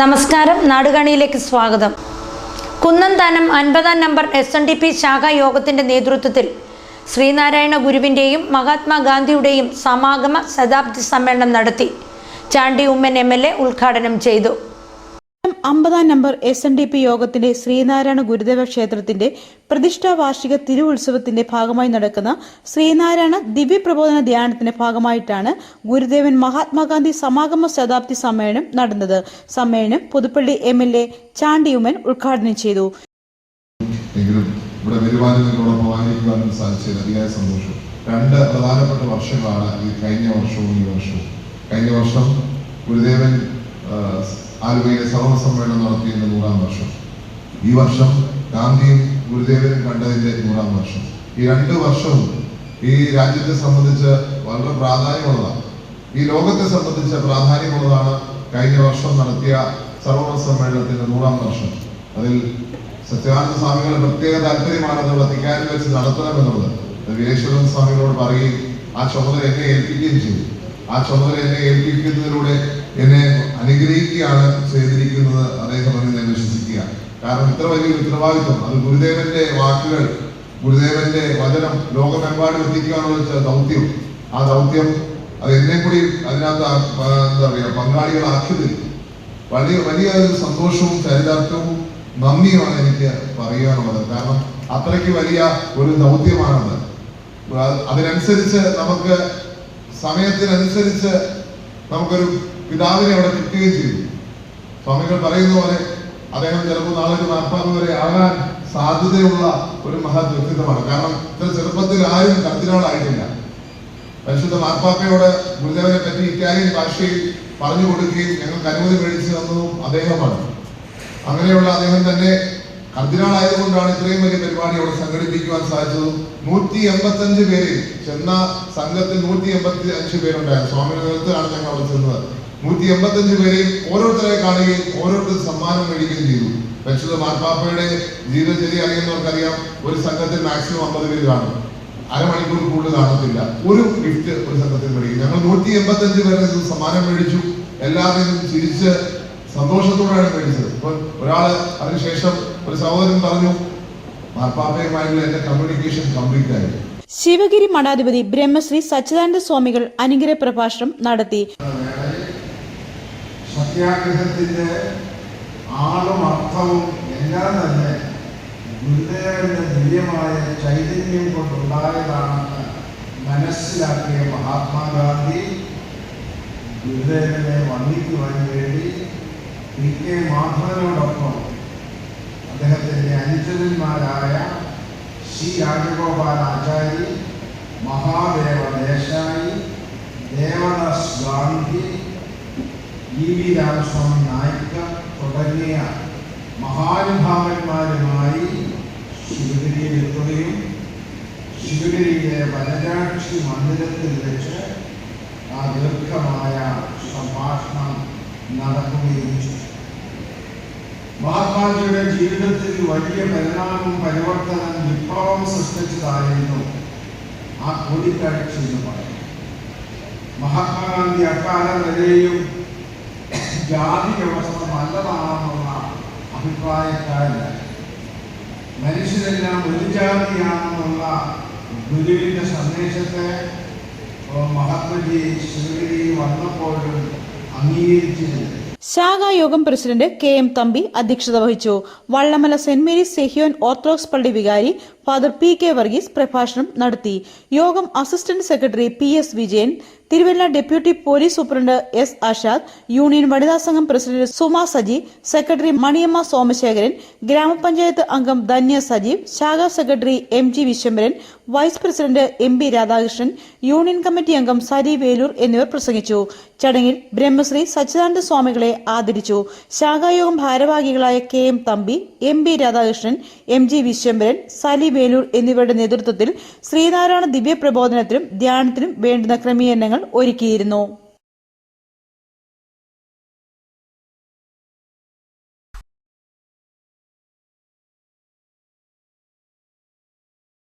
നമസ്കാരം. നാടുകാണിയിലേക്ക് സ്വാഗതം. കുന്നന്താനം അൻപതാം number S N D P ശാഖാ യോഗത്തിന്റെ നേതൃത്വത്തിൽ ശ്രീനാരായണ ഗുരുവിന്റെയും മഹാത്മാഗാന്ധിയുടെയും സമാഗമ ശതാബ്ദി സമ്മേളനം നടത്തി ചാണ്ടി ഉമ്മൻ എം ഉദ്ഘാടനം ചെയ്തു. അമ്പതാം number S N D P യോഗത്തിന്റെ ശ്രീനാരായണ ഗുരുദേവ ക്ഷേത്രത്തിന്റെ പ്രതിഷ്ഠാ വാർഷിക തിരുവുത്സവത്തിന്റെ ഭാഗമായി നടക്കുന്ന ശ്രീനാരായണ ദിവ്യപ്രബോധന ധ്യാനത്തിന്റെ ഭാഗമായിട്ടാണ് ഗുരുദേവൻ മഹാത്മാഗാന്ധി സമാഗമ ശതാബ്ദി സമ്മേളനം നടന്നത്. സമ്മേളനം പുതുപ്പള്ളി എം എൽ എ ചാണ്ടിയുമൻ ഉദ്ഘാടനം ചെയ്തു. സന്തോഷം. രണ്ട് പ്രധാനപ്പെട്ട വർഷങ്ങളാണ് ഈ കഴിഞ്ഞ വർഷവും ഈ വർഷവും. കഴിഞ്ഞ വർഷം ഗുരുദേവൻ ആലുവയിലെ സർവസമ്മേളനം സമ്മേളനം നടത്തിയതിന്റെ നൂറാം വർഷം. ഈ വർഷം ഗാന്ധിയും ഗുരുദേവനും കണ്ടതിന്റെ നൂറാം വർഷം. ഈ രണ്ട് വർഷവും ഈ രാജ്യത്തെ സംബന്ധിച്ച് വളരെ പ്രാധാന്യമുള്ളതാണ്. ഈ ലോകത്തെ സംബന്ധിച്ച് പ്രാധാന്യമുള്ളതാണ് കഴിഞ്ഞ വർഷം നടത്തിയ സർവ സമ്മേളനത്തിന്റെ നൂറാം വർഷം. അതിൽ സത്യാനന്ദ സ്വാമികളുടെ പ്രത്യേക താല്പര്യമാണെന്ന് വത്തിക്കാനും വെച്ച് നടത്തണമെന്നുള്ളത്. അത് വീരേശ്വരൻ സ്വാമികളോട് പറയുകയും ആ ചുമതല എന്നെ ഏൽപ്പിക്കുകയും ചെയ്തു. ആ ചുമതല എന്നെ ഏൽപ്പിക്കുന്നതിലൂടെ എന്നെ അനുഗ്രഹിക്കുകയാണ് ചെയ്തിരിക്കുന്നത് അദ്ദേഹം എന്ന് ഞാൻ വിശ്വസിക്കുക. കാരണം ഇത്ര വലിയ ഉത്തരവാദിത്വം അത് ഗുരുദേവന്റെ വാക്കുകൾ ഗുരുദേവന്റെ വചനം ലോകമെമ്പാടും വെച്ച ദൗത്യം. ആ ദൗത്യം അത് എന്നെ കൂടി അതിനകത്ത് എന്താ പറയുക പങ്കാളികളാക്കിയത് വലിയ വലിയ സന്തോഷവും ചരിതാർത്ഥവും നന്ദിയുമാണ് എനിക്ക് പറയാനുള്ളത്. കാരണം അത്രയ്ക്ക് വലിയ ഒരു ദൗത്യമാണത്. അതിനനുസരിച്ച് നമുക്ക് സമയത്തിനനുസരിച്ച് നമുക്കൊരു പിതാവിനെ അവിടെ കിട്ടുകയും ചെയ്തു. സ്വാമികൾ പറയുന്ന പോലെ അദ്ദേഹം ചിലപ്പോൾ നാളെ ഒരു നാൽപ്പത് വരെ ആകാൻ സാധ്യതയുള്ള ഒരു മഹത് വ്യക്തിത്വമാണ് കാരണം ഇത്ര ചെറുപ്പത്തിൽ ആരും കർദിനാളായിട്ടില്ല പരിശുദ്ധ മാർപ്പാപ്പയോട് ഗുരുദേവനെ പറ്റി ഇറ്റാലിയൻ ഭാഷയിൽ പറഞ്ഞു കൊടുക്കുകയും ഞങ്ങൾക്ക് അനുമതി മേടിച്ചു തന്നതും അദ്ദേഹമാണ്. അങ്ങനെയുള്ള അദ്ദേഹം തന്നെ കർദിനാളായതുകൊണ്ടാണ് ഇത്രയും വലിയ പരിപാടി അവിടെ സംഘടിപ്പിക്കുവാൻ സാധിച്ചതും. നൂറ്റി എൺപത്തി അഞ്ച് പേര് ചെന്ന സംഘത്തിൽ നൂറ്റി എൺപത്തി അഞ്ച് പേരുണ്ടായിരുന്നു. സ്വാമിയുടെ നേതൃത്വത്തിലാണ് ഞങ്ങൾ അവിടെ ചെന്നത്. നൂറ്റി എൺപത്തി അഞ്ച് പേരെയും ഓരോരുത്തരെ കാണുകയും ഓരോരുത്തർ സമ്മാനം മേടിക്കുകയും ചെയ്തു. പരിശുദ്ധ മാർപ്പാപ്പയുടെ ജീവിതചര്യ അറിയുന്നവർക്കറിയാം ഒരു സംഘത്തിൽ മാക്സിമം അമ്പത് പേര് കാണും. അരമണിക്കൂർ കൂടുതൽ കാണത്തില്ല. ഒരു ഗിഫ്റ്റ് ഒരു സംഘത്തിൽ മേടിക്കും. ഞങ്ങൾ നൂറ്റി എൺപത്തി അഞ്ച് പേരെ സമ്മാനം മേടിച്ചു. എല്ലാവരും ചിരിച്ച് സന്തോഷത്തോടെയാണ് മേടിച്ചത്. ഇപ്പൊ ഒരാൾ അതിനുശേഷം ഒരു സഹോദരൻ പറഞ്ഞു മാർപ്പാപ്പയുമായുള്ള എന്റെ കമ്മ്യൂണിക്കേഷൻ കംപ്ലീറ്റ് ആയി. ശിവഗിരി മഠാധിപതി ബ്രഹ്മശ്രീ സച്ചിദാനന്ദ സ്വാമികൾ അനുഗ്രഹ പ്രഭാഷണം നടത്തി. സത്യാഗ്രഹത്തിന്റെ ആളും അർത്ഥവും എല്ലാം തന്നെ ഗുരുദേവന്റെ ദിവ്യമായ ചൈതന്യം കൊണ്ടുണ്ടായതാണെന്ന് മനസ്സിലാക്കിയ മഹാത്മാഗാന്ധി. ഗുരുദേവനെ വന്ദിക്കുവാൻ വേണ്ടി പി കെ മാധവനോടൊപ്പം ദേവദാസ് ഗാന്ധി ഇ വി രാമസ്വാമി നായിക്ക തുടങ്ങിയ മഹാനുഭാവന്മാരുമായി ശിവഗിരിയിൽ എത്തുകയും ശിവഗിരിയിലെ വനരാക്ഷി മന്ദിരത്തിൽ വെച്ച് ആ ദീർഘമായ സംഭാഷണം നടക്കുകയും ചെയ്തു. മഹാത്മാജിയുടെ ജീവിതത്തിൽ വലിയ പരിണാമം പരിവർത്തനം വിപ്ലവം സൃഷ്ടിച്ചതായിരുന്നു ആ കൂടിക്കാഴ്ച എന്ന് പറയുന്നത്. മഹാത്മാഗാന്ധി അക്കാലം വരെയും ജാതി വ്യവസ്ഥ നല്ലതാണെന്നുള്ള അഭിപ്രായക്കാരല്ല. മനുഷ്യരെല്ലാം ഒരു ജാതിയാണെന്നുള്ള ഗുരുവിന്റെ സന്ദേശത്തെ മഹാത്മജി ശ്രീ വന്നപ്പോഴും അംഗീകരിച്ചിരുന്നു ശാഖായോഗം പ്രസിഡന്റ് കെ എം തമ്പി അധ്യക്ഷത വഹിച്ചു. Vallamala saint Mary's Sehion orthodox പള്ളി വികാരി ഫാദർ പി കെ വർഗീസ് പ്രഭാഷണം നടത്തി. യോഗം assistant secretary P S Vijayan Thiruvalla deputy police superintendent S Ashad union വനിതാ സംഘം പ്രസിഡന്റ് സുമ സജി സെക്രട്ടറി മണിയമ്മ സോമശേഖരൻ ഗ്രാമപഞ്ചായത്ത് അംഗം ധന്യ സജീവ് ശാഖാ secretary M G Viswambharan vice president M P Radhakrishnan union committee അംഗം സരി വേലൂർ എന്നിവർ പ്രസംഗിച്ചു. ചടങ്ങിൽ ബ്രഹ്മശ്രീ സച്ചിദാനന്ദ സ്വാമികളെ ആദരിച്ചു. ശാഖായോഗം ഭാരവാഹികളായ K M Thampi M P Radhakrishnan M G Viswambharan Sali Velur എന്നിവരുടെ നേതൃത്വത്തിൽ ശ്രീനാരായണ ദിവ്യ പ്രബോധനത്തിനും ധ്യാനത്തിനും വേണ്ടുന്ന ക്രമീകരണങ്ങൾ ഒരുക്കിയിരുന്നു.